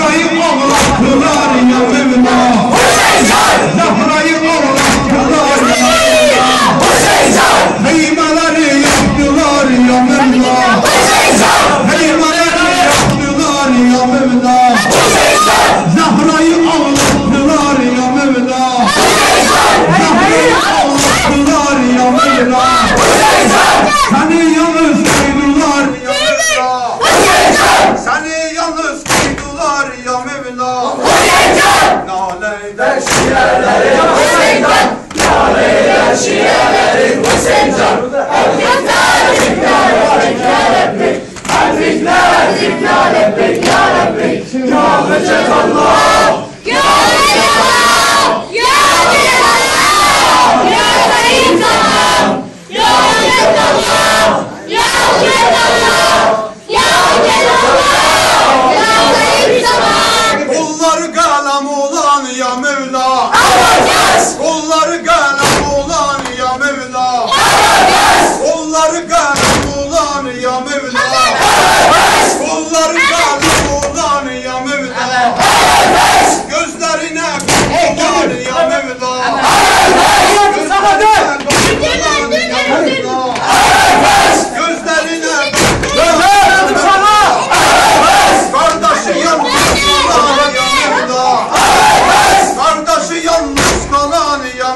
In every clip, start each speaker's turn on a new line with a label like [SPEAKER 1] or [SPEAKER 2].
[SPEAKER 1] Zahra'yı ağlattılar ya Mevla. Zahra'yı ağlattılar ya Mevla. Heymeleri yaktılar ya Mevla. Heymeleri yaktılar ya Mevla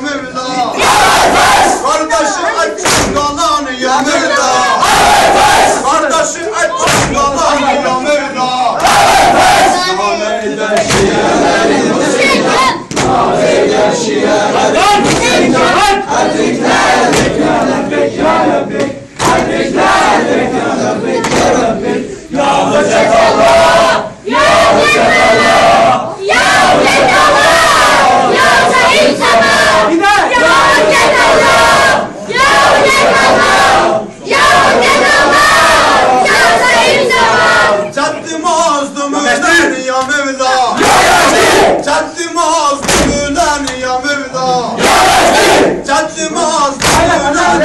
[SPEAKER 1] Mevla. Nefes! Kardeşi açın yalanı ya Mevla. Nefes! Kardeşi açın yalanı ya Çatmaz Yunan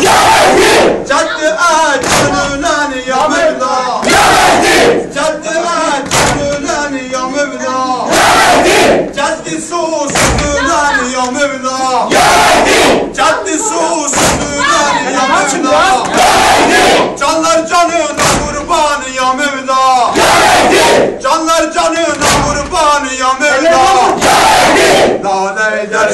[SPEAKER 1] Yahudi Çattı aç Yunan ya Mevla Yahudi Çattı aç Yunan ya Mevla Yahudi Çattı sus Yunan ya Mevla Yahudi Çattı sus Yunan ya Mevla Yahudi Canlar canına kurban ya Mevla Yahudi Canlar canına kurban ya Mevla Yahudi Lale eder